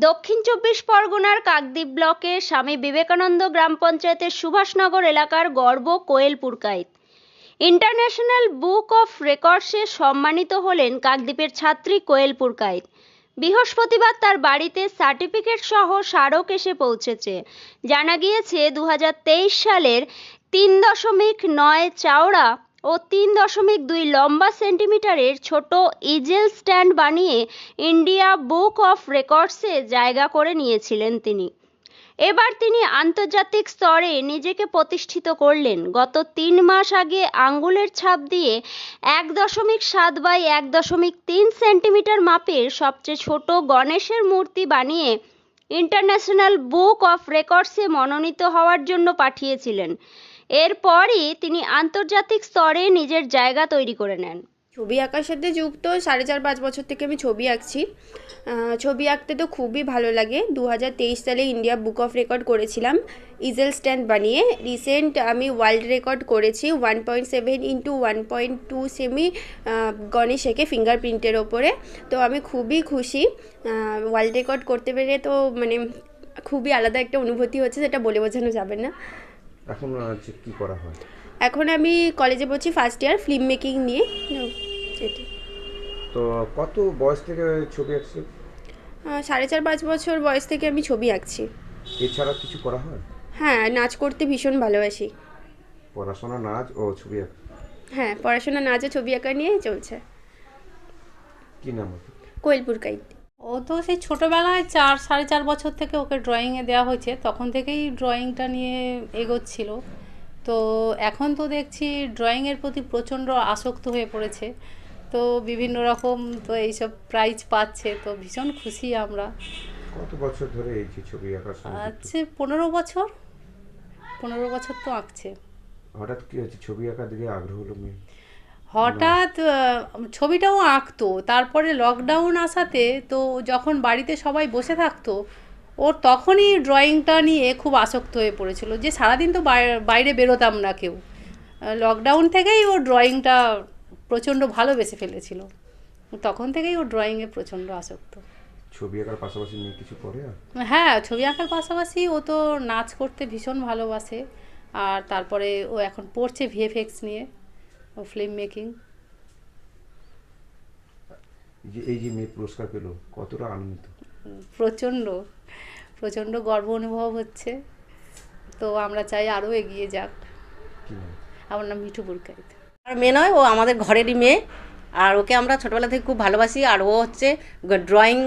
দক্ষিণ চব্বিশ পরগনার কাকদ্বীপ ব্লকের স্বামী বিবেকানন্দ গ্রাম পঞ্চায়েতের সুভাষনগর এলাকার গর্ব Koyel Purkait international book of রেকর্ডসে সম্মানিত হলেন কাকদ্বীপের ছাত্রী কোয়েল পুরকাইত বৃহস্পতিবার তার বাড়িতে সার্টিফিকেট সহ স্মারক এসে পৌঁছেছে। জানা গিয়েছে দু হাজার তেইশ সালের তিন দশমিক নয় চওড়া ও তিন দশমিক দুই লম্বা সেন্টিমিটারের ছোট ইজেল স্ট্যান্ড বানিয়ে ইন্ডিয়া বুক অফ রেকর্ডসে জায়গা করে নিয়েছিলেন তিনি। এবার তিনি আন্তর্জাতিক স্তরে নিজেকে প্রতিষ্ঠিত করলেন। গত তিন মাস আগে আঙ্গুলের ছাপ দিয়ে এক দশমিক সাত বাই এক দশমিক তিন সেন্টিমিটার মাপের সবচেয়ে ছোট গণেশের মূর্তি বানিয়ে ইন্টারন্যাশনাল বুক অফ রেকর্ডসে মনোনীত হওয়ার জন্য পাঠিয়েছিলেন। এরপরই তিনি আন্তর্জাতিক স্তরে নিজের জায়গা তৈরি করে নেন। ছবি আঁকার সাথে যুক্ত, সাড়ে চার পাঁচ বছর থেকে আমি ছবি আঁকছি। ছবি আঁকতে তো খুবই ভালো লাগে। দু হাজার তেইশ সালে ইন্ডিয়া বুক অফ রেকর্ড করেছিলাম, ইজেল স্ট্যান্ড বানিয়ে। রিসেন্ট আমি ওয়ার্ল্ড রেকর্ড করেছি, one point seven into one point two semi Ganesh এঁকে ফিঙ্গারপ্রিন্টের ওপরে। তো আমি খুবই খুশি। ওয়ার্ল্ড রেকর্ড করতে পেরে তো মানে খুবই আলাদা একটা অনুভূতি হচ্ছে যেটা বলে বোঝানো যাবে না। এখন হচ্ছে কী করা হয়? এখন আমি কলেজে পড়ছি ফার্স্ট ইয়ার ফিল্ম মেকিং নিয়ে। তো তো কত বয়স থেকে ছবি আঁকছে? সাড়ে চার পাঁচ বছর বয়স থেকে আমি ছবি আঁকছি। এছাড়া কিছু করা হয়? হ্যাঁ নাচ করতে ভীষণ ভালোবাসি। পড়াশোনা নাচ ও ছবি আঁকা? হ্যাঁ পড়াশোনা নাচ ও ছবি আঁকা নিয়ে চলছে। কী নাম কোয়েলপুর কাইত ও তো সেই ছোটোবেলায় চার সাড়ে চার বছর থেকে ওকে ড্রয়িংয়ে দেওয়া হয়েছে তখন থেকেই ড্রয়িংটা নিয়ে এগোচ্ছিল। তো এখন তো দেখছি ড্রয়িংয়ের প্রতি প্রচণ্ড আসক্ত হয়ে পড়েছে। তো বিভিন্ন রকম তো এইসব প্রাইজ পাচ্ছে তো ভীষণ খুশি আমরা। কত বছর ধরে এই যে ছবি যুক্ত? আছে পনেরো বছর। পনেরো বছর তো আঁকছে। হঠাৎ কি হচ্ছে ছবি আঁকার দিকে আগ্রহ হলো মেয়ে হঠাৎ ছবিটাও আঁকতো। তারপরে লকডাউন আসাতে তো যখন বাড়িতে সবাই বসে থাকতো ওর তখনই ড্রয়িংটা নিয়ে খুব আসক্ত হয়ে পড়েছিল যে সারাদিন তো বাইরে- বেরোতাম না কেউ। লকডাউন থেকেই ও ড্রয়িংটা প্রচণ্ড ভালোবেসে ফেলেছিল। তখন থেকেই ও ড্রয়িংয়ে প্রচণ্ড আসক্ত। ছবি আঁকার পাশাপাশি মেয়ে কিছু করে হ্যাঁ ছবি আঁকার পাশাপাশি ও তো নাচ করতে ভীষণ ভালোবাসে। আর তারপরে ও এখন পড়ছে ভিএফএক্স নিয়ে। ও ফিল্ম মেকিং যে এই যে মেয়ে পুরস্কার পেল কতটা আনন্দিত? প্রচণ্ড প্রচণ্ড গর্ব অনুভব হচ্ছে। তো আমরা চাই আরও এগিয়ে যাক। আমার নাম মিঠু বুরকাইত আর মেয়ে নয় ও আমাদের ঘরেরই মেয়ে। আর ওকে আমরা ছোটোবেলা থেকে খুব ভালোবাসি আর ও হচ্ছে ড্রয়িং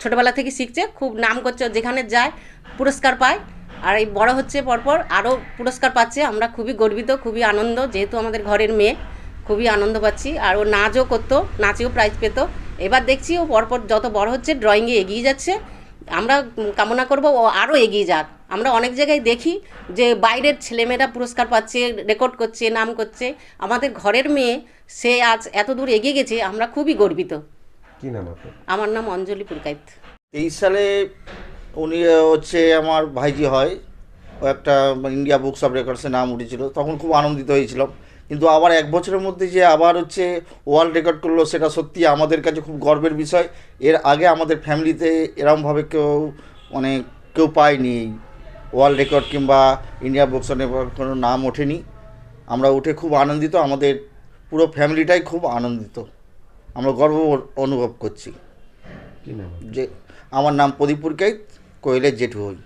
ছোটোবেলা থেকে শিখছে খুব নাম করছে যেখানে যায় পুরস্কার পায়। আর এই বড় হচ্ছে পরপর আরও পুরস্কার পাচ্ছে আমরা খুবই গর্বিত খুবই আনন্দ যেহেতু আমাদের ঘরের মেয়ে। খুবই আনন্দ পাচ্ছি। আর ও নাচও করতো নাচেও প্রাইজ পেত। এবার দেখছি ও পরপর যত বড় হচ্ছে ড্রয়িংয়ে এগিয়ে যাচ্ছে। আমরা কামনা করব ও আরও এগিয়ে যাক। আমরা অনেক জায়গায় দেখি যে বাইরের ছেলেমেয়েরা পুরস্কার পাচ্ছে রেকর্ড করছে নাম করছে। আমাদের ঘরের মেয়ে সে আজ এত দূর এগিয়ে গেছে আমরা খুবই গর্বিত। কী নাম আপনার? আমার নাম অঞ্জলি পুরকাইত। তেইশ সালে উনি হচ্ছে আমার ভাইজি হয়। ও একটা ইন্ডিয়া বুকস অফ রেকর্ডসে নাম উঠেছিল। তখন খুব আনন্দিত হয়েছিলাম। কিন্তু আবার এক বছরের মধ্যে যে আবার হচ্ছে ওয়ার্ল্ড রেকর্ড করল সেটা সত্যি আমাদের কাছে খুব গর্বের বিষয়। এর আগে আমাদের ফ্যামিলিতে এরমভাবে কেউ মানে কেউ পায়নি ওয়ার্ল্ড রেকর্ড কিংবা ইন্ডিয়া বুকস অফ কোনো নাম ওঠেনি। আমরা উঠে খুব আনন্দিত আমাদের পুরো ফ্যামিলিটাই খুব আনন্দিত। আমরা গর্ব অনুভব করছি? যে আমার নাম প্রদীপ পুরকাইত কোয়েলের জেঠু হই